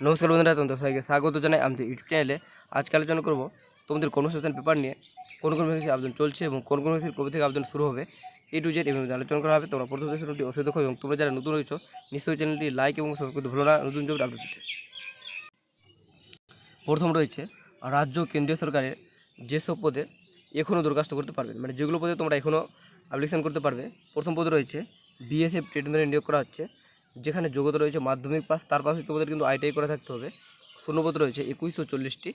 নমস্কার বন্ধুরা, তোমাদের সবাইকে স্বাগত জানাই আমাদের ইউটিউব চ্যানেলে আজকে আলোচনা করব তোমাদের কনভার্সেশন পেপার নিয়ে, কোন কোন ভ্যাকেন্সি আবেদন চলছে এবং কোন কোন ভ্যাকেন্সির কবে থেকে আবেদন শুরু হবে এই টু জেড এবং আলোচনা করা হবে। তোমরা প্রথম চ্যানেলটি অবশ্যই দেখো এবং তোমরা যারা নতুন রয়েছো, নিশ্চয়ই চ্যানেলটি লাইক এবং সাবস্ক্রাইব করতে ভুলো না, নতুন জব আপডেট দিতে প্রথম রয়েছে, রাজ্য কেন্দ্রীয় সরকারের যেসব পদে এখনও দরখাস্ত করতে পারবেন মানে যেগুলো পদে তোমরা এখনও অ্যাপ্লিকেশন করতে পারবে, প্রথম পদ রয়েছে বিএসএফ ট্রিটমেন্টে নিয়োগ করা হচ্ছে। যেখানে যোগ্যতা রয়েছে মাধ্যমিক পাস, তার পাশে তোমাদের কিন্তু আইটিআই করে থাকতে হবে। শূন্যপদ রয়েছে একুশশো চল্লিশটি।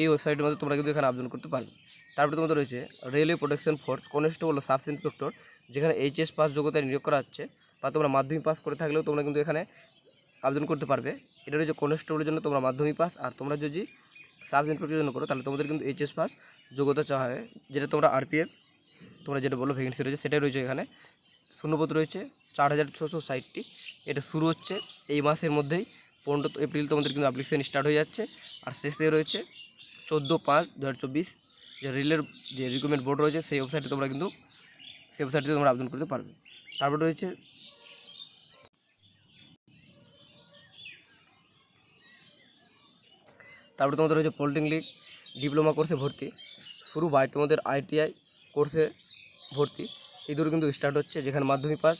এই ওয়েবসাইটের মধ্যে তোমরা কিন্তু এখানে আবেদন করতে পারবে। তারপরে তোমাদের রয়েছে রেলওয়ে প্রোটেকশন ফোর্স কনস্টেবল ও সাব ইন্সপেক্টর যেখানে এইচএস পাস যোগ্যতায় নিয়োগ করা হচ্ছে, বা তোমরা মাধ্যমিক পাস করে থাকলেও তোমরা কিন্তু এখানে আবেদন করতে পারবে। এটা রয়েছে কনস্টেবলের জন্য তোমরা মাধ্যমিক পাস আর তোমরা যদি সাব ইন্সপেক্টরের জন্য করো, তাহলে তোমাদের কিন্তু এইচএস পাস যোগ্যতা চাওয়া হয়। যেটা তোমরা আরপিএফ তোমরা যেটা বলো ভ্যাকেন্সি রয়েছে, সেটাই রয়েছে এখানে। শূন্যপদ রয়েছে চার হাজার ছশো ষাটটি। এটা শুরু হচ্ছে এই মাসের মধ্যেই। পনেরো এপ্রিল তোমাদের কিন্তু অ্যাপ্লিকেশন স্টার্ট হয়ে যাচ্ছে। আর শেষ রয়েছে চোদ্দ পাঁচ দু হাজার চব্বিশ। যে রেলের যে রিক্রুটমেন্ট বোর্ড রয়েছে, সেই ওয়েবসাইটে তোমরা কিন্তু, সেই ওয়েবসাইটে তোমরা আবেদন করতে পারবে। তারপর রয়েছে তারপরে তোমাদের রয়েছে পলিটেকনিক ডিপ্লোমা কোর্সে ভর্তি। শুরু বাই তোমাদের আইটিআই কোর্সে ভর্তি। এই দুটো কিন্তু স্টার্ট হচ্ছে, যেখানে মাধ্যমিক পাস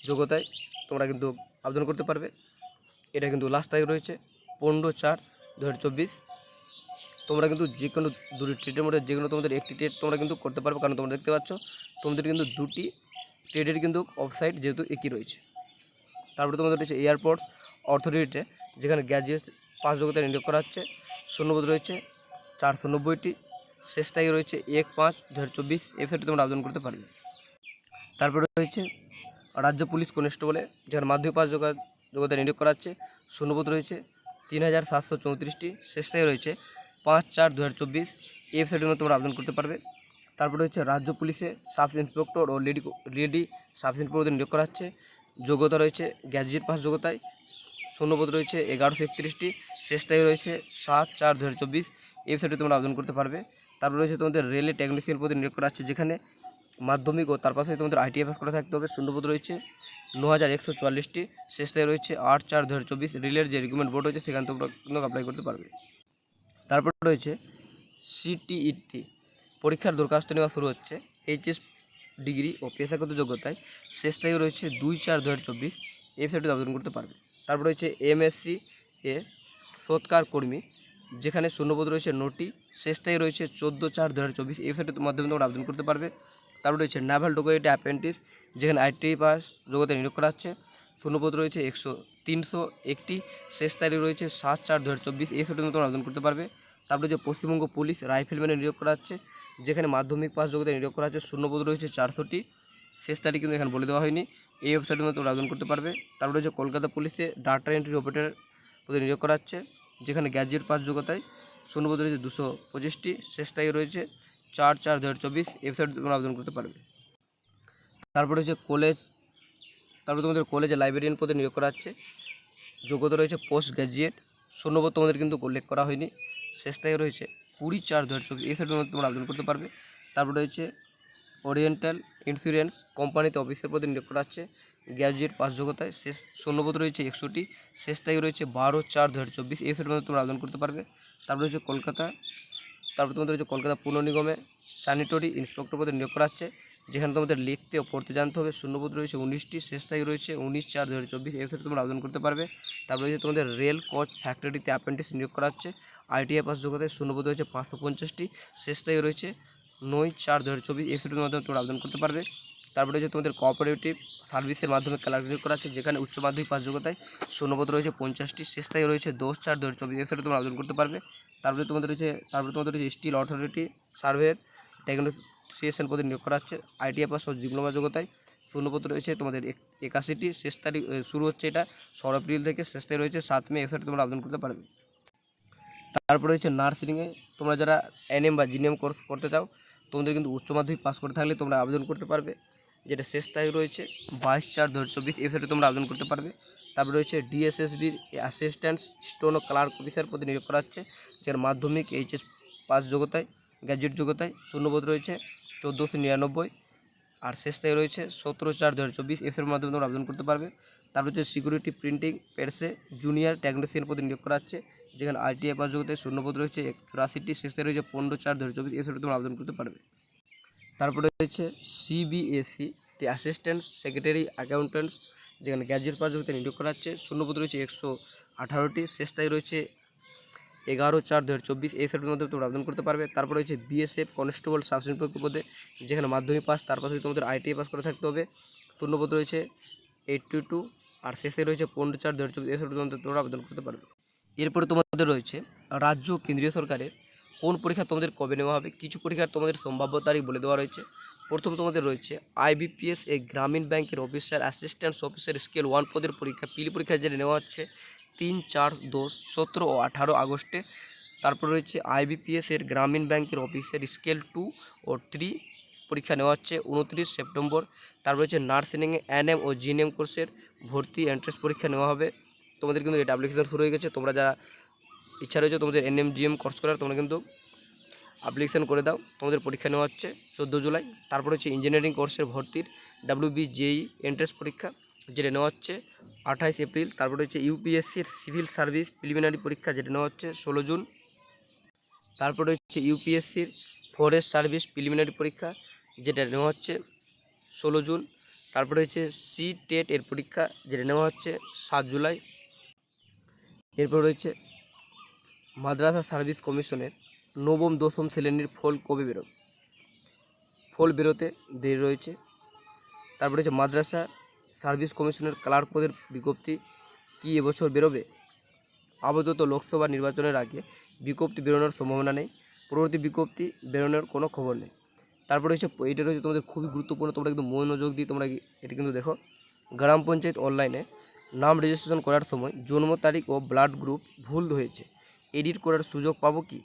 যোগ্যতায় তোমরা কিন্তু আবেদন করতে পারবে। এটা কিন্তু লাস্ট তারিখ রয়েছে, পনেরো চার দু তোমরা কিন্তু যে কোনো দুটি ট্রেডের মধ্যে যে কোনো তোমাদের একটি ট্রেড তোমরা কিন্তু করতে পারবে, কারণ তোমরা দেখতে পাচ্ছ, তোমাদের কিন্তু দুটি ট্রেডের কিন্তু অফসাইট যেহেতু একই রয়েছে। তারপরে তোমাদের রয়েছে এয়ারপোর্ট অথরিটিতে যেখানে গ্র্যাজুয়েট পাঁচ যোগ্যতা নিয়োগ করা হচ্ছে। শূন্যপদ রয়েছে, চারশো নব্বইটি। শেষ তারিখ রয়েছে এক পাঁচ দু হাজার চব্বিশ ওয়েবসাইটে তোমরা আবেদন করতে পারবে। তারপরে রয়েছে রাজ্য পুলিশ কনস্টেবলে যেখানে মাধ্যমিক পাস যোগা যোগ্যতায় নিয়োগ করা হচ্ছে শূন্যপদ রয়েছে। তিন হাজার সাতশো চৌত্রিশটি শেষ তারিখ রয়েছে। পাঁচ চার দু হাজার চব্বিশ এই ওয়েবসাইটের মধ্যে তোমরা আবেদন করতে পারবে। তারপরে রয়েছে রাজ্য পুলিশে সাব ইন্সপেক্টর ও লেডি লেডি সাব ইন্সপেক্টরদের নিয়োগ করা হচ্ছে যোগ্যতা রয়েছে গ্র্যাজুয়েট পাস যোগ্যতায়, শূন্যপদ রয়েছে এগারোশো একত্রিশটি, শেষ তারিখ রয়েছে সাত চার দু হাজার চব্বিশ। এই ওয়েবসাইটে তোমরা আবেদন করতে পারবে। তারপরে রয়েছে তোমাদের রেলে টেকনিশিয়ান পদে নিয়োগ করা হচ্ছে, যেখানে মাধ্যমিক ও তার পাশে তোমাদের আইটিআই পাস করে থাকতে হবে, শূন্যপদ রয়েছে। ন হাজার একশো চুয়াল্লিশটি, শেষ তারিখ রয়েছে আট চার দু হাজার চব্বিশ, রেলের যে রিক্রুটমেন্ট বোর্ড রয়েছে সেখানে তোমরা কিন্তু অ্যাপ্লাই করতে পারবে। তারপর রয়েছে সিটিইটি পরীক্ষার দরখাস্ত নেওয়া শুরু হচ্ছে এইচএস ডিগ্রি ও পেশাগত যোগ্যতায়। শেষ রয়েছে দুই চার দু হাজার চব্বিশ ওয়েবসাইটে আবেদন করতে পারবে। তারপর রয়েছে এমএসসি এ সৎকার কর্মী, যেখানে শূন্যপদ রয়েছে নোটি, শেষ রয়েছে চোদ্দ চার দু হাজার চব্বিশ ওয়েবসাইটের মাধ্যমে তোমরা আবেদন করতে পারবে। তারপর রয়েছে নাভাল ডোকুমেন্ট অ্যাপেন্টিস যেখানে আইটি পাস যোগ্যতায় নিয়োগ করা হচ্ছে। শূন্যপদ রয়েছে একশো তিনশো একটি। শেষ তারিখ রয়েছে সাত চার দু হাজার চব্বিশ। এই আবেদন করতে পারবে। তারপরে যে পশ্চিমবঙ্গ পুলিশ রাইফেলম্যানে নিয়োগ করা হচ্ছে, যেখানে মাধ্যমিক পাস যোগ্যতায় নিয়োগ করা হচ্ছে। শূন্যপদ রয়েছে চারশোটি। শেষ তারিখ কিন্তু এখানে বলে দেওয়া হয়নি। এই ওয়েবসাইটের মধ্যে আবেদন করতে পারবে। তারপরে রয়েছে কলকাতা পুলিশে ডাটা এন্ট্রি অপারেটর পদে নিয়োগ করা হচ্ছে, যেখানে গ্র্যাজুয়েট পাস যোগ্যতায় শূন্যপদ রয়েছে দুশো পঁচিশটি। শেষ তারিখ রয়েছে চার চার দু হাজার চব্বিশ ওয়েবসাইটে তোমরা আবেদন করতে পারবে। তারপরে হচ্ছে কলেজ তারপরে তোমাদের কলেজে লাইব্রেরিয়ান পদে নিয়োগ করা হচ্ছে। যোগ্যতা রয়েছে পোস্ট গ্র্যাজুয়েট শূন্যপদ তোমাদের কিন্তু উল্লেখ করা হয়নি। শেষ তারিখ রয়েছে কুড়ি চার দু হাজার চব্বিশ এই মধ্যে তোমরা আবেদন করতে পারবে। তারপর রয়েছে ওরিয়েন্টাল ইন্স্যুরেন্স কোম্পানিতে অফিসের পদে নিয়োগ করা হচ্ছে। গ্র্যাজুয়েট পাস যোগ্যতায় শেষ শূন্যপদ রয়েছে একশোটি শেষ তারিখ রয়েছে বারো, চার দু হাজার চব্বিশ এই সাইটের তোমরা আবেদন করতে পারবে। তারপর রয়েছে কলকাতা তারপর তোমাদের হচ্ছে কলকাতা পুর নিগমে স্যানিটরি ইন্সপেক্টর পদে নিয়োগ করা হচ্ছে। যেখানে তোমাদের লিখতে ও পড়তে জানতে হবে। শূন্যপদ রয়েছে উনিশটি, শেষ তারিখ রয়েছে উনিশ চার দু হাজার চব্বিশ। এই ক্ষেত্রে তোমরা আবেদন করতে পারবে। তারপর রয়েছে তোমাদের রেল কোচ ফ্যাক্টরিতে অ্যাপ্রেন্টিস নিয়োগ করা হচ্ছে। আইটিআই পাস যোগ্যতায় শূন্যপদ রয়েছে পাঁচশো পঞ্চাশটি, শেষ তারিখ রয়েছে নয় চার দু হাজার চব্বিশ। এই ক্ষেত্রের মাধ্যমে তোমরা আবেদন করতে পারবে। তারপরে রয়েছে তোমাদের কোঅপারেটিভ সার্ভিসের মাধ্যমে ক্লার্ক নিয়োগ করা হচ্ছে। যেখানে উচ্চ মাধ্যমিক পাস যোগ্যতায় শূন্যপদ রয়েছে পঞ্চাশটি, শেষ তারিখ রয়েছে দশ চার দু হাজার চব্বিশ। এই ক্ষেত্রে তোমরা আবেদন করতে পারবে। তারপরে তোমাদের রয়েছে তারপরে তোমাদের রয়েছে স্টিল অথরিটি সার্ভের টেকনোসিয়েশন পদে নিয়োগ করা হচ্ছে আইটিআই পাস ও ডিপ্লোমা যোগ্যতায়। শূন্যপত্র রয়েছে তোমাদের একাশিটি শেষ তারিখ শুরু হচ্ছে এটা, ষোলো এপ্রিল থেকে শেষ তারিখ রয়েছে, সাত মে এফসাইটে তোমরা আবেদন করতে পারবে। তারপরে রয়েছে নার্সিংয়ে তোমরা যারা এনএম বা জিনিএম কোর্স করতে চাও, তোমাদের কিন্তু উচ্চ মাধ্যমিক পাস করে থাকলে তোমরা আবেদন করতে পারবে। যেটা শেষ তারিখ রয়েছে, বাইশ চার দু হাজার চব্বিশ এফসাইটে তোমরা আবেদন করতে পারবে। তারপরে রয়েছে ডিএসএসবির অ্যাসিস্ট্যান্ট স্টোন ও ক্লার্ক অফিসার পদে নিয়োগ করা হচ্ছে, যার মাধ্যমিক এইচএস পাস যোগ্যতায় গ্র্যাজুয়েট যোগ্যতায় শূন্যপদ রয়েছে, চোদ্দোশো নিরানব্বই, আর শেষ তারিখ রয়েছে সতেরো চার দু হাজার চব্বিশ এফের মাধ্যমে তোমরা আবেদন করতে পারবে। তারপর হচ্ছে security printing press junior technician পদে নিয়োগ করা হচ্ছে, যেখানে আইটিআই পাস যোগ্যতে শূন্যপদ রয়েছে চুরাশিটি, শেষ তারিখ রয়েছে পনেরো চার দু হাজার চব্বিশ এফের তোমরা আবেদন করতে পারবে। তারপরে রয়েছে সিবিএসসি টি অ্যাসিস্ট্যান্ট সেক্রেটারি অ্যাকাউন্ট্যান্টস যেখানে গ্র্যাজুয়েট পাস যোগ্যতে নিয়োগ করা হচ্ছে শূন্যপদ রয়েছে একশো আঠারোটি। শেষ তারিখ রয়েছে এগারো চার দু হাজার চব্বিশ। এই সেটের মধ্যে তোমরা আবেদন করতে পারবে। তারপর রয়েছে বিএসএফ কনস্টেবল সাব ইন্সপেক্টর পদে, যেখানে মাধ্যমিক পাস, তার পাশে তোমাদের আইটিআই পাস করে থাকতে হবে। শূন্যপদ রয়েছে এইটটি টু আর শেষে রয়েছে পনেরো চার দু হাজার চব্বিশ। এই সেটের মধ্যে তোমরা আবেদন করতে পারবে। এরপরে তোমাদের রয়েছে রাজ্য কেন্দ্রীয় সরকারের কোন পরীক্ষা তোমাদের কবে নেওয়া হবে? কিছু পরীক্ষার তোমাদের সম্ভাব্য তারিখ বলে দেওয়া রয়েছে। প্রথম তোমাদের রয়েছে আইবিপিএস এ গ্রামীণ ব্যাংকের officer assistant officer scale one পদের পরীক্ষা। পিলি পরীক্ষা যেটা নেওয়া হচ্ছে তিন, চার, দশ, সতেরো ও আঠারো আগস্টে। তারপর রয়েছে আইবিপিএস এর গ্রামীণ ব্যাংকের অফিসের স্কেল টু ও থ্রি পরীক্ষা নেওয়া হচ্ছে উনত্রিশ সেপ্টেম্বর। তারপর রয়েছে নার্সিংয়ে এনএম ও জিএনএম কোর্সের ভর্তি এন্ট্রেন্স পরীক্ষা নেওয়া হবে। তোমাদের কিন্তু এটা অ্যাপ্লিকেশন শুরু হয়ে গেছে। তোমরা যারা ইচ্ছা রয়েছে তোমাদের এনএম জিএম কোর্স করার, তোমরা কিন্তু অ্যাপ্লিকেশন করে দাও। তোমাদের পরীক্ষা নেওয়া হচ্ছে চোদ্দ জুলাই। তারপর হচ্ছে ইঞ্জিনিয়ারিং কোর্সের ভর্তির ডাব্লিউ বি জেই এন্ট্রেন্স পরীক্ষা, যেটা নেওয়া হচ্ছে আঠাইশ এপ্রিল। তারপরে হচ্ছে ইউপিএসসির সিভিল সার্ভিস প্রিলিমিনারি পরীক্ষা, যেটা নেওয়া হচ্ছে ষোলো জুন। তারপরে হচ্ছে ইউপিএসসির ফরেস্ট সার্ভিস প্রিলিমিনারি পরীক্ষা, যেটা নেওয়া হচ্ছে ষোলো জুন। তারপরে হচ্ছে সি টেট এর পরীক্ষা, যেটা নেওয়া হচ্ছে সাত জুলাই। এরপর রয়েছে মাদ্রাসা সার্ভিস কমিশনের নবম দশম শ্রেণির ফল কবে বেরোবে ফল বেরোতে দেরি রয়েছে। তারপরে হচ্ছে মাদ্রাসা সার্ভিস কমিশনের ক্লার্ক পদের বিজ্ঞপ্তি কি এবছর বেরোবে? আপাতত লোকসভা নির্বাচনের আগে বিজ্ঞপ্তি বেরোনোর সম্ভাবনা নেই। পরবর্তী বিজ্ঞপ্তি বেরোনোর কোনো খবর নেই। তারপরে হচ্ছে এটা রয়েছে তোমাদের খুবই গুরুত্বপূর্ণ, তোমরা কিন্তু মনোযোগ দিয়ে তোমরা এটা কিন্তু দেখো। গ্রাম পঞ্চায়েত অনলাইনে নাম রেজিস্ট্রেশন করার সময় জন্ম তারিখ ও ব্লাড গ্রুপ ভুল হয়েছে। এডিট করার সুযোগ পাবো কি?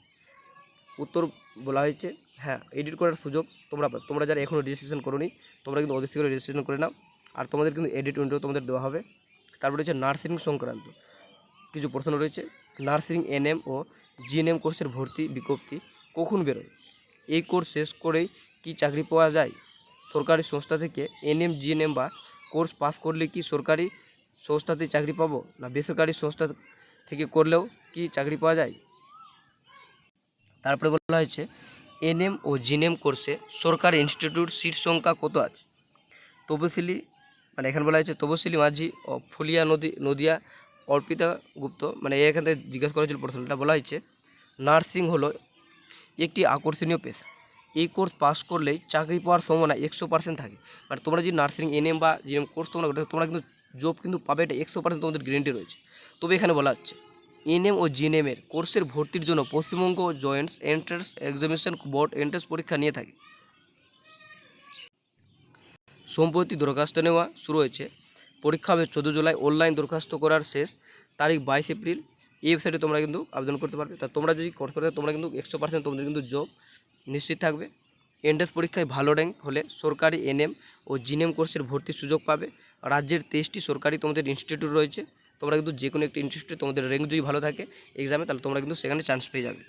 উত্তর বলা হয়েছে হ্যাঁ এডিট করার সুযোগ তোমরা তোমরা যারা এখনও রেজিস্ট্রেশন করোনি, তোমরা কিন্তু অতি শীঘ্র রেজিস্ট্রেশন করে নাও। আর তোমাদের কিন্তু এডিট উইন্ডো তোমাদের দেওয়া হবে। তারপরে হচ্ছে নার্সিং সংক্রান্ত কিছু প্রশ্ন রয়েছে। নার্সিং এনএম ও জিএনএম কোর্সের ভর্তি বিজ্ঞপ্তি কখন বেরোয়? এই কোর্স শেষ করেই কি চাকরি পাওয়া যায়? সরকারি সংস্থা থেকে এনএম জিএনএম বা কোর্স পাস করলে কি সরকারি সংস্থাতে চাকরি পাবো? না বেসরকারি সংস্থা থেকে করলেও কি চাকরি পাওয়া যায়? তারপরে বলা হয়েছে, এনএম ও জিএনএম কোর্সে সরকারি ইনস্টিটিউট সিট সংখ্যা কত আছে? তপশিলি মানে এখানে বলা হয়েছে, তপশিলি মাঝি ও ফুলিয়া নদী, নদিয়া, অর্পিতা গুপ্ত মানে এখান থেকে জিজ্ঞাসা করেছিল প্রশ্নটা বলা হয়েছে, নার্সিং হলো একটি আকর্ষণীয় পেশা। এই কোর্স পাস করলেই চাকরি পাওয়ার সম্ভাবনা একশো পার্সেন্ট থাকে। মানে তোমরা যদি নার্সিং, এনএম বা জিএম কোর্স তোমরা তোমরা কিন্তু জব কিন্তু পাবে, এটা একশো পার্সেন্ট তোমাদের গ্যারেন্টি রয়েছে। তবে এখানে বলা হচ্ছে এনএম ও জিএনএম এর কোর্সের ভর্তির জন্য Paschimbanga joints entrance examination board entrance পরীক্ষা নিয়ে থাকে। সম্প্রতি দরখাস্ত নেওয়া শুরু হয়েছে। পরীক্ষা হবে চোদ্দ জুলাই। অনলাইন দরখাস্ত করার শেষ তারিখ বাইশ এপ্রিল। এই ওয়েবসাইটে তোমরা কিন্তু আবেদন করতে পারবে। তা তোমরা যদি কোর্স করতে তোমরা কিন্তু একশো পার্সেন্ট তোমাদের কিন্তু জব নিশ্চিত থাকবে। এন্ট্রান্স পরীক্ষায় ভালো র্যাঙ্ক হলে সরকারি এনএম ও জিএনএম কোর্সের ভর্তির সুযোগ পাবে। রাজ্যের তেইশটি সরকারি তোমাদের ইনস্টিটিউট রয়েছে। তোমরা কিন্তু যে কোনো একটি ইনস্টিটিউটে তোমাদের র্যাঙ্ক যদি ভালো থাকে এক্সামে তাহলে তোমরা কিন্তু সেখানে চান্স পেয়ে যাবে।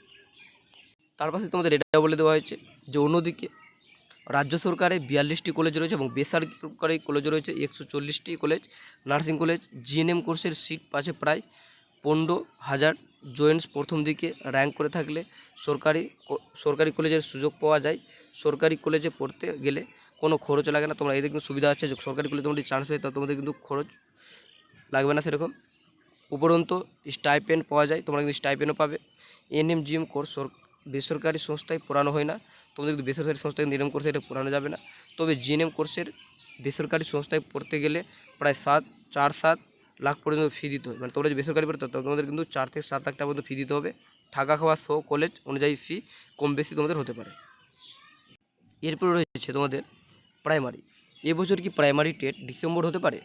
তার পাশে তোমাদের এটা বলে দেওয়া হয়েছে যে অন্যদিকে রাজ্য সরকারে বিয়াল্লিশটি কলেজ রয়েছে এবং বেসরকারি কলেজ রয়েছে একশো চল্লিশটি কলেজ নার্সিং কলেজ জিএনএম কোর্সের সিট পাচ্ছে প্রায় পনেরো হাজার জয়েন্টস প্রথম দিকে র্যাঙ্ক করে থাকলে সরকারি সরকারি কলেজের সুযোগ পাওয়া যায়। সরকারি কলেজে পড়তে গেলে কোনো খরচ লাগে না, তোমরা এদের কিন্তু সুবিধা আছে। যে সরকারি কলেজে যদি চান্স পেয়ে তোমাদের কিন্তু খরচ লাগবে না সেরকম। উপরন্তু স্টাইপেন্ড পাওয়া যায়, তোমরা কিন্তু স্টাইপেন্ডও পাবে। এনএম জিএম কোর্স সর- বেসরকারি সংস্থায় পড়ানো হয় না। তোমাদের কিন্তু বেসরকারি সংস্থায় নিয়ম কোর্সে এটা পড়ানো যাবে না। তবে জিএনএম কোর্সের বেসরকারি সংস্থায় পড়তে গেলে প্রায় সাত, চার, সাত লাখ পর্যন্ত ফি দিতে হয়। মানে তোমরা যদি বেসরকারি পড়তে তোমাদের কিন্তু চার থেকে সাত লাখ টাকা পর্যন্ত ফি দিতে হবে। থাকা খাওয়া সহ কলেজ অনুযায়ী ফি কম বেশি তোমাদের হতে পারে। এরপর রয়েছে তোমাদের প্রাইমারি। এবছর কি প্রাইমারি টেট ডিসেম্বর হতে পারে?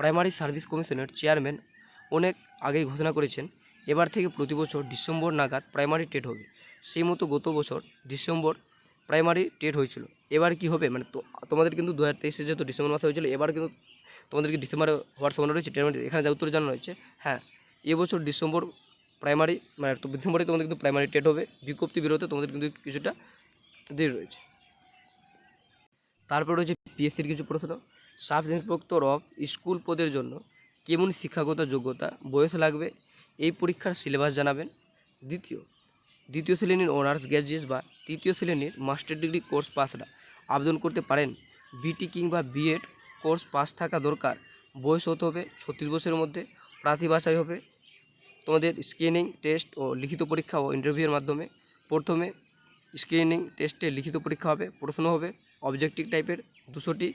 প্রাইমারি সার্ভিস কমিশনের চেয়ারম্যান অনেক আগেই ঘোষণা করেছেন, এবার থেকে প্রতি বছর ডিসেম্বর নাগাদ প্রাইমারি টেট হবে। সেই মতো গত বছর ডিসেম্বর প্রাইমারি টেট হয়েছিল। এবার কি হবে? মানে তোমাদের কিন্তু দু হাজার তেইশে যেহেতু ডিসেম্বর মাসে হয়েছিল, এবার কিন্তু তোমাদেরকে ডিসেম্বরে হওয়ার সম্ভাবনা রয়েছে? টেট এখানে যা উত্তর জানানো হয়েছে হ্যাঁ। এবছর ডিসেম্বর প্রাইমারি মানে ডিসেম্বরে তোমাদের কিন্তু প্রাইমারি টেট হবে, বিজ্ঞপ্তি বেরোতে তোমাদের কিন্তু কিছুটা দেরি রয়েছে। তারপর রয়েছে পিএসসির কিছু প্রশ্ন। সাব ইন্সপেক্টর অফ স্কুল পদের জন্য কেমন শিক্ষাগত যোগ্যতা, বয়স লাগবে, এই পরীক্ষার সিলেবাস জানাবেন। দ্বিতীয় দ্বিতীয় শ্রেণির অনার্স গ্র্যাজুয়েট বা তৃতীয় শ্রেণির মাস্টার ডিগ্রি কোর্স পাসরা আবেদন করতে পারেন। বিটি কিংবা বিএড কোর্স পাস থাকা দরকার। বয়স হতে হবে ছত্রিশ বছরের মধ্যে, প্রার্থী বাছাই হবে। তোমাদের স্ক্রিনিং টেস্ট ও লিখিত পরীক্ষা ও ইন্টারভিউয়ের মাধ্যমে প্রথমে স্ক্রিনিং টেস্টে লিখিত পরীক্ষা হবে, প্রশ্ন হবে অবজেক্টিভ টাইপের দুশোটি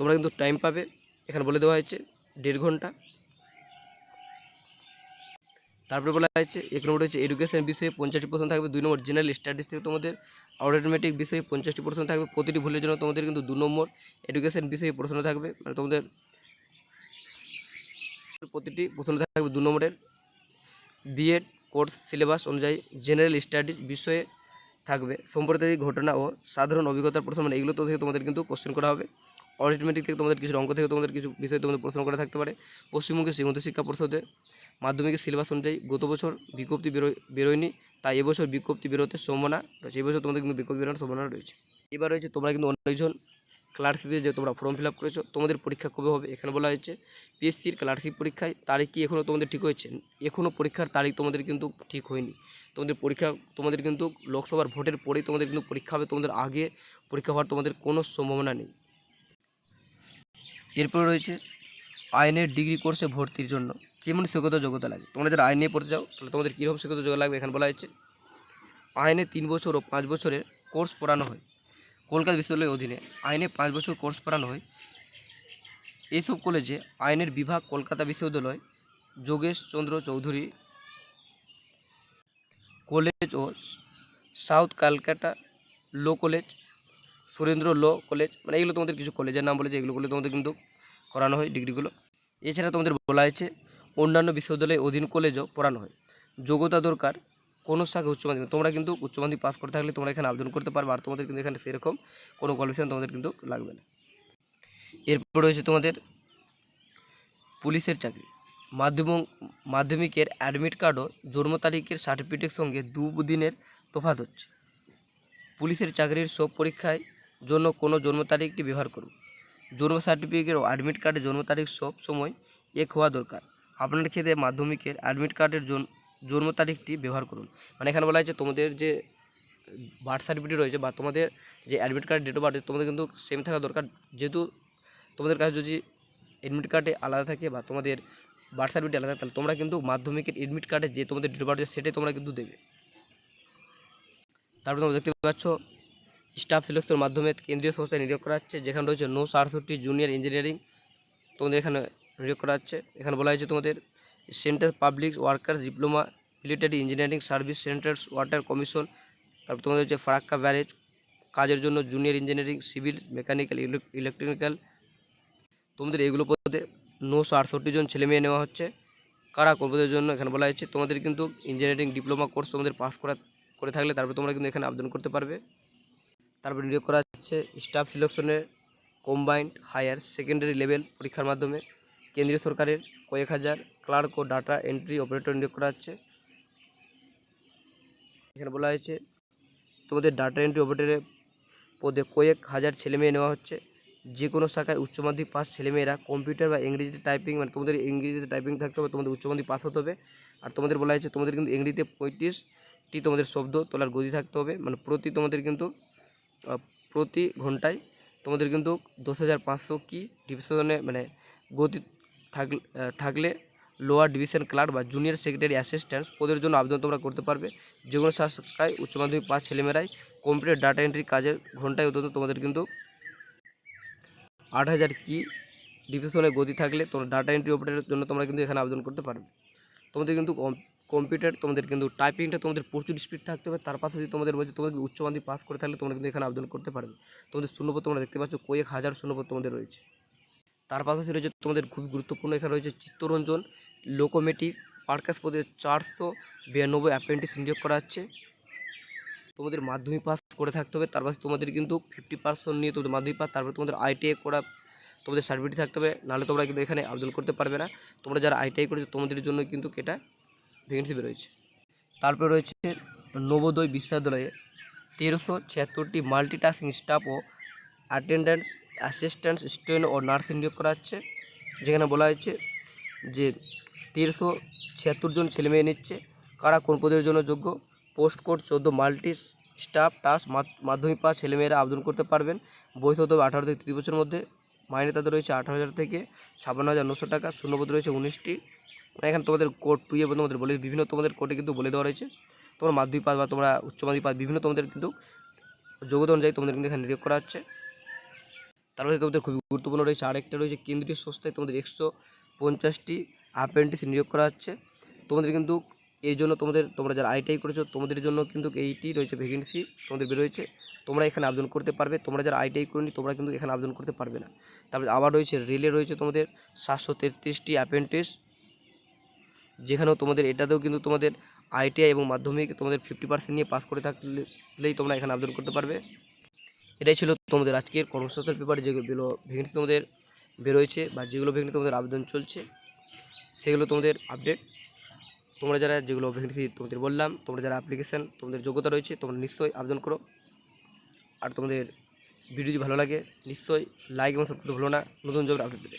তোমরা কিন্তু টাইম পাবে। এখানে বলে দেওয়া হয়েছে, দেড় ঘণ্টা। তারপরে বলা হয়েছে, এক নম্বর হচ্ছে এডুকেশন বিষয়ে পঞ্চাশটি প্রশ্ন থাকবে। দুই নম্বর জেনারেল স্টাডিজ থেকে তোমাদের অটোমেটিক বিষয়ে পঞ্চাশটি প্রশ্ন থাকবে। প্রতিটি ভুলের জন্য তোমাদের কিন্তু দু নম্বর এডুকেশন বিষয়ে প্রশ্ন থাকবে। মানে তোমাদের প্রতিটি প্রশ্ন থাকবে দু নম্বরের। বিএড কোর্স সিলেবাস অনুযায়ী জেনারেল স্টাডিজ বিষয়ে থাকবে। সাম্প্রদায়িক ঘটনা ও সাধারণ অভিজ্ঞতার প্রশ্ন মানে এগুলো তো থেকে তোমাদের কিন্তু কোশ্চেন করা হবে। অরিথমেটিক থেকে তোমাদের কিছু অঙ্ক থেকে তোমাদের কিছু বিষয়ে তোমাদের প্রশ্ন করা থাকতে পারে। পশ্চিমবঙ্গের শ্রীমন্ত শিক্ষা পরিষদে মাধ্যমিকের সিলেবাস অনুযায়ী গত বছর বিজ্ঞপ্তি বেরোয় বেরোয়নি, তাই এবছর বিজ্ঞপ্তি বেরোতে সম্ভাবনা রয়েছে। এবছর তোমাদের কিন্তু বিজ্ঞপ্তি বেরোনোর সম্ভাবনা রয়েছে। এবার রয়েছে তোমরা কিন্তু অনেকজন ক্লার্কশিপে যে তোমরা ফর্ম ফিল আপ করেছ, তোমাদের পরীক্ষা কবে হবে? এখানে বলা হয়েছে পিএসসির ক্লার্কশিপ পরীক্ষায় তারিখ কি এখনও তোমাদের ঠিক হয়েছে? এখনও পরীক্ষার তারিখ তোমাদের কিন্তু ঠিক হয়নি। তোমাদের পরীক্ষা, তোমাদের কিন্তু লোকসভার ভোটের পরেই তোমাদের কিন্তু পরীক্ষা হবে। তোমাদের আগে পরীক্ষা হওয়ার তোমাদের কোনো সম্ভাবনা নেই। এরপর রয়েছে আইনের ডিগ্রি কোর্সে ভর্তির জন্য। কেমন শিক্ষত যোগ্যতা লাগে? তোমরা যারা আইন নিয়ে পড়তে যাও তাহলে তোমাদের কীরকম শিক্ষত যোগ্যতা লাগবে এখানে বলা হয়েছে? আইনে তিন বছর ও পাঁচ বছরের কোর্স পড়ানো হয়। কলকাতা বিশ্ববিদ্যালয়ের অধীনে আইনে পাঁচ বছর কোর্স পড়ানো হয়। এইসব কলেজে আইনের বিভাগ কলকাতা বিশ্ববিদ্যালয়, যোগেশ চন্দ্র চৌধুরী কলেজ ও south Calcutta law college Surendra law college মানে এগুলো তোমাদের কিছু কলেজের নাম বলেছে, এগুলো তোমাদের কিন্তু করানো হয় ডিগ্রিগুলো। এছাড়া তোমাদের বলা হয়েছে, অন্যান্য বিশ্ববিদ্যালয়ের অধীন কলেজও পড়ানো হয়। যোগ্যতা দরকার, কোনো শাখা উচ্চ মাধ্যমিক, তোমরা কিন্তু উচ্চ মাধ্যমিক পাস করে থাকলে তোমরা এখানে আবেদন করতে পারবে, আর তোমাদের কিন্তু এখানে সেরকম কোনো কোয়ালিফিকেশন তোমাদের কিন্তু লাগবে না। এরপর রয়েছে তোমাদের পুলিশের চাকরি। মাধ্যমিক মাধ্যমিকের অ্যাডমিট কার্ডও জন্ম তারিখের সার্টিফিকেটের সঙ্গে দু দিনের তফাৎ হচ্ছে। পুলিশের চাকরির সব পরীক্ষায় জন্য কোনো জন্ম তারিখটি ব্যবহার করুন। জন্ম সার্টিফিকেট ও অ্যাডমিট কার্ডের জন্ম তারিখ সব সময় এক হওয়া দরকার। আপনার ক্ষেত্রে মাধ্যমিকের অ্যাডমিট কার্ডের জন- জন্ম তারিখটি ব্যবহার করুন। মানে এখানে বলা হয়েছে তোমাদের যে বার্থ সার্টিফিকেট রয়েছে বা তোমাদের যে admit card date of birth তোমাদের কিন্তু সেম থাকা দরকার। যেহেতু তোমাদের কাছে যদি অ্যাডমিট কার্ডে আলাদা থাকে বা তোমাদের বার্থ সার্টিফিকেট আলাদা তাহলে তোমরা কিন্তু মাধ্যমিকের অ্যাডমিট কার্ডে যে তোমাদের ডেট অফ বার্থ সেটাই তোমরা কিন্তু দেবে। তারপর তোমরা দেখতে পাচ্ছ স্টাফ সিলেকশনের মাধ্যমে কেন্দ্রীয় সংস্থায় নিয়োগ করা হচ্ছে যেখানে রয়েছে নশো আটষট্টি জুনিয়র ইঞ্জিনিয়ারিং। তোমাদের এখানে নিয়োগ করা হচ্ছে এখানে বলা হয়েছে তোমাদের central public workers diploma, military engineering service centres, water commission. তারপর তোমাদের হচ্ছে ফারাক্কা ব্যারেজ। কাজের জন্য junior engineering, civil, mechanical electrical. তোমাদের এগুলো পদে নশো আটষট্টি জন ছেলে মেয়ে নেওয়া হচ্ছে। কারা কর্মীদের জন্য এখানে বলা হয়েছে। তোমাদের কিন্তু ইঞ্জিনিয়ারিং ডিপ্লোমা কোর্স তোমাদের পাস করা করে থাকলে তারপরে তোমরা কিন্তু এখানে আবেদন করতে পারবে। তারপর নিয়োগ করা হচ্ছে স্টাফ সিলেকশনের কম্বাইন্ড হায়ার সেকেন্ডারি লেভেল পরীক্ষার মাধ্যমে কেন্দ্রীয় সরকারের কয়েক হাজার ক্লার্ক ও ডাটা এন্ট্রি অপারেটর নিয়োগ করা হচ্ছে। এখানে বলা হয়েছে, তোমাদের ডাটা এন্ট্রি অপারেটরের পদে কয়েক হাজার ছেলে মেয়ে নেওয়া হচ্ছে। যে কোনো শাখায় উচ্চ মাধ্যমিক পাস ছেলেমেয়েরা কম্পিউটার বা ইংরেজিতে টাইপিং মানে তোমাদের ইংরেজিতে টাইপিং থাকতে হবে, তোমাদের উচ্চ মাধ্যমিক পাস হতে হবে। আর তোমাদের বলা হয়েছে, তোমাদের কিন্তু ইংরেজিতে পঁয়ত্রিশটি তোমাদের শব্দ তোলার গতি থাকতে হবে। মানে প্রতি তোমাদের কিন্তু প্রতি ঘন্টায় তোমাদের কিন্তু দশ হাজার পাঁচশো কি ডিভিশনে মানে গতি থাকলে থাকলে লোয়ার ডিভিশন ক্লার্ক বা জুনিয়র সেক্রেটারি অ্যাসিস্ট্যান্ট পদের জন্য আবেদন তোমরা করতে পারবে। যে কোনো শাখায় উচ্চ মাধ্যমিক পাস ছেলেমেয়েরাই কম্পিউটার ডাটা এন্ট্রি কাজের ঘন্টায় অত্যন্ত তোমাদের কিন্তু আট হাজার কি ডিভিশনে গতি থাকলে তোমরা ডাটা এন্ট্রি অপারেটরের জন্য তোমরা কিন্তু এখানে আবেদন করতে পারবে। তোমাদের কিন্তু কম্পিউটার, তোমাদের কিন্তু টাইপিংটা তোমাদের প্রচুর স্পিড থাকতে হবে। তার পাশে যদি তোমাদের বলছে তোমাদের উচ্চ মাধ্যমিক পাস করে থাকলে তোমরা কিন্তু এখানে আবেদন করতে পারবে। তোমাদের শূন্যপদ তোমরা দেখতে পাচ্ছ, কয়েক হাজার শূন্যপদ তোমাদের রয়েছে। তার পাশাপাশি রয়েছে তোমাদের খুব গুরুত্বপূর্ণ, এখানে রয়েছে চিত্তরঞ্জন লোকোমেটিভ পার্কাস পদে চারশো বিরানব্বই অ্যাপ্রেন্টিস নিয়োগ করা হচ্ছে। তোমাদের মাধ্যমিক পাস করে থাকতে হবে, তার পাশে তোমাদের কিন্তু ফিফটি পার্সেন্ট নিয়ে তোমাদের মাধ্যমিক পাস তারপরে তোমাদের আইটিআই করা, তোমাদের সার্টিফিকেট থাকতে হবে, নাহলে তোমরা কিন্তু এখানে আবেদন করতে পারবে না। তোমরা যারা আইটিআই করেছ, তোমাদের জন্য কিন্তু এটা ভ্যাকেন্সি বেরোয়েছে। তারপরে রয়েছে নবোদয় বিশ্ববিদ্যালয়ে তেরোশো ছিয়াত্তরটি মাল্টিটাস্কিং স্টাফ ও অ্যাটেন্ডেন্স অ্যাসিস্ট্যান্ট স্টুডেন্ট ও নার্সিং নিয়োগ করা হচ্ছে। যেখানে বলা হয়েছে যে তেরোশো ছিয়াত্তর জন ছেলে মেয়ে নিচ্ছে। কারা কোন পদের জন্য যোগ্য? পোস্ট কোড চোদ্দ মাল্টি স্টাফ টাস্ক মাধ্যমিক পাস ছেলেমেয়েরা আবেদন করতে পারবেন। বয়স হতে হবে আঠারো থেকে তিরিশ বছরের মধ্যে। মাইনে তাদের রয়েছে আঠারো হাজার থেকে ছাপ্পান্ন হাজার নশো টাকা। শূন্যপদ রয়েছে উনিশটি। এখানে তোমাদের কোড টু এ তোমাদের বলে, বিভিন্ন তোমাদের কোডে কিন্তু বলে দেওয়া রয়েছে। তোমরা মাধ্যমিক পাস বা তোমরা উচ্চ মাধ্যমিক পাস, বিভিন্ন তোমাদের কিন্তু যোগ্যতা অনুযায়ী তোমাদের কিন্তু এখানে নিয়োগ করা হচ্ছে। তারপরে তোমাদের খুবই গুরুত্বপূর্ণ রয়েছে, আরেকটা রয়েছে কেন্দ্রীয় সংস্থায় তোমাদের একশো পঞ্চাশটি অ্যাপ্রেন্টিস নিয়োগ করা হচ্ছে। তোমাদের কিন্তু এর জন্য তোমাদের, তোমরা যারা আইটিআই করেছ, তোমাদের জন্য কিন্তু এইটি রয়েছে ভ্যাকেন্সি তোমাদের বেরোয়েছে তোমরা এখানে আবেদন করতে পারবে, তোমরা যারা আইটিআই করনি, তোমরা কিন্তু এখানে আবেদন করতে পারবে না। তারপরে আবার রয়েছে রেলে রয়েছে তোমাদের সাতশো তেত্রিশটি অ্যাপ্রেন্টিস যেখানেও তোমাদের, এটাতেও কিন্তু তোমাদের আইটিআই এবং মাধ্যমিক তোমাদের ফিফটি পার্সেন্ট নিয়ে পাস করে থাকলেই তোমরা এখানে আবেদন করতে পারবে। এটাই ছিল তোমাদের আজকের কর্মসংস্থান পেপারে যেগুলো ভ্যাকেন্সি তোমাদের বেরোয়েছে বা যেগুলো ভ্যাকেন্সি তোমাদের আবেদন চলছে, সেগুলো তোমাদের আপডেট তোমরা যারা যেগুলো ভ্যাকেন্সি তোমাদের বললাম, তোমরা যারা অ্যাপ্লিকেশান তোমাদের যোগ্যতা রয়েছে, তোমরা নিশ্চয়ই আবেদন করো। আর তোমাদের ভিডিও যদি ভালো লাগে, নিশ্চয়ই লাইক এবং করতে ভুলো না। নতুন জবের আপডেট পেতে।